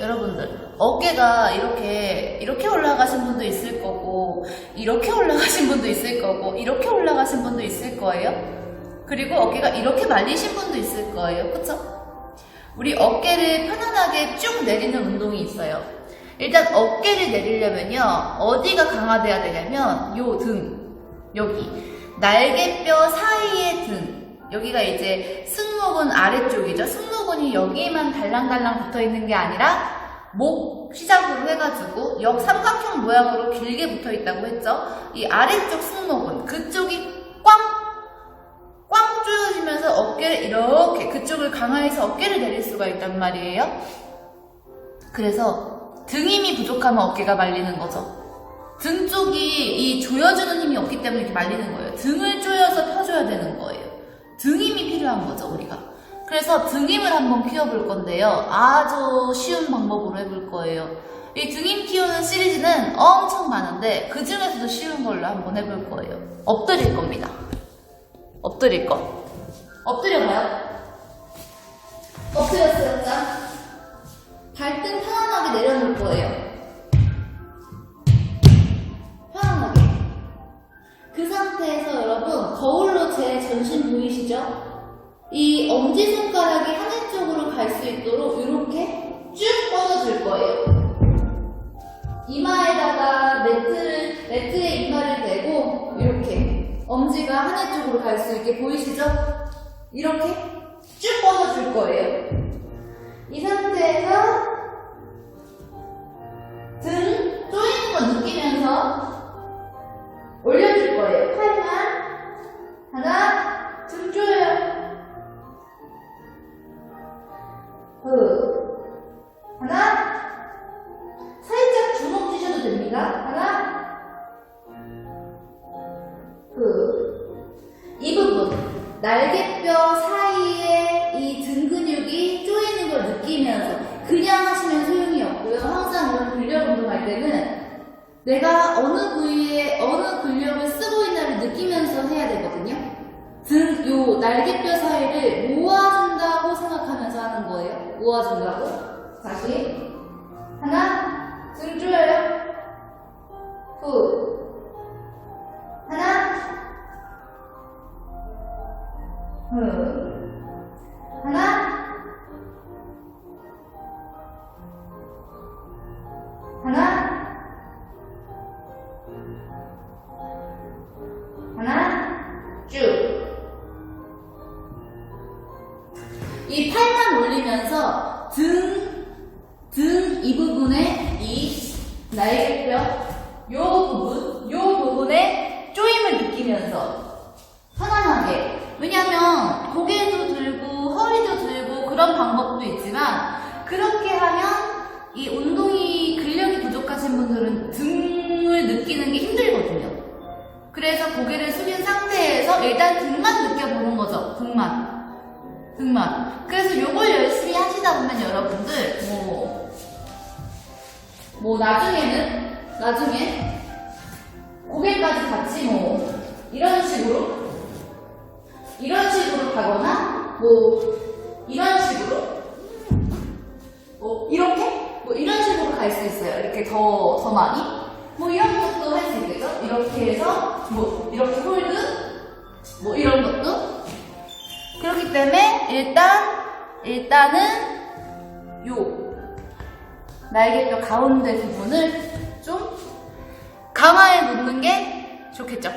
여러분들 어깨가 이렇게 이렇게 올라가신 분도 있을 거고 이렇게 올라가신 분도 있을 거고 이렇게 올라가신 분도 있을 거예요. 그리고 어깨가 이렇게 말리신 분도 있을 거예요. 그쵸? 우리 어깨를 편안하게 쭉 내리는 운동이 있어요. 일단 어깨를 내리려면요. 어디가 강화돼야 되냐면 요 등, 여기 날개뼈 사이의 등 여기가 이제 승모근 아래쪽이죠. 승모근이 여기만 달랑달랑 붙어 있는 게 아니라 목 시작으로 해가지고 역 삼각형 모양으로 길게 붙어 있다고 했죠. 이 아래쪽 승모근 그쪽이 꽝! 꽝 조여지면서 어깨를 이렇게 그쪽을 강화해서 어깨를 내릴 수가 있단 말이에요. 그래서 등 힘이 부족하면 어깨가 말리는 거죠. 등 쪽이 이 조여주는 힘이 없기 때문에 이렇게 말리는 거예요. 등을 조여서 펴줘야 되는 거예요. 필요한 거죠, 우리가. 그래서 등 힘을 한번 키워볼 건데요. 아주 쉬운 방법으로 해볼 거예요. 이등힘 키우는 시리즈는 엄청 많은데 그 중에서도 쉬운 걸로 한번 해볼 거예요. 엎드릴 겁니다. 엎드릴 거. 엎드려봐요. 엎드렸어요, 짠. 발등 편안하게 내려놓을 거예요. 편안하게. 그 상태에서 여러분, 거울로 제 전신 보이시죠? 이 엄지손가락이 하늘 쪽으로 갈 수 있도록 이렇게 쭉 뻗어줄 거예요. 이마에다가 매트를, 매트에 이마를 대고 이렇게 엄지가 하늘 쪽으로 갈 수 있게 보이시죠? 이렇게 쭉 뻗어줄 거예요. 이 상태에서 등 조이는 거 느끼면서 날개뼈 사이에 이 등 근육이 조이는 걸 느끼면서 그냥 하시면 소용이 없고요. 항상 이런 근력 운동할 때는 내가 어느 부위에 어느 근력을 쓰고 있나를 느끼면서 해야 되거든요. 등, 요 날개뼈 사이를 모아준다고 생각하면서 하는 거예요. 모아준다고. 다시. 하나, 등 조여요. 후. 후. 하나, 하나, 하나, 쭉. 이 팔만 올리면서 등, 등 이 부분에 이 날개뼈, 요 부분, 요 부분에 조임을 느끼면서 왜냐면 고개도 들고 허리도 들고 그런 방법도 있지만 그렇게 하면 이 운동이 근력이 부족하신 분들은 등을 느끼는 게 힘들거든요. 그래서 고개를 숙인 상태에서 일단 등만 느껴보는 거죠. 등만. 등만. 그래서 요걸 열심히 하시다 보면 여러분들 뭐, 뭐 나중에는 나중에 고개까지 같이 뭐 뭐 이런 식으로 뭐 이렇게 뭐 이런 식으로 갈 수 있어요. 이렇게 더더 많이 뭐 이런 것도 할 수 있겠죠. 이렇게 해서 뭐 이렇게 홀드 뭐 이런 것도 그렇기 때문에 일단 일단은 요 날개뼈 가운데 부분을 좀 강화해 놓는 게 좋겠죠.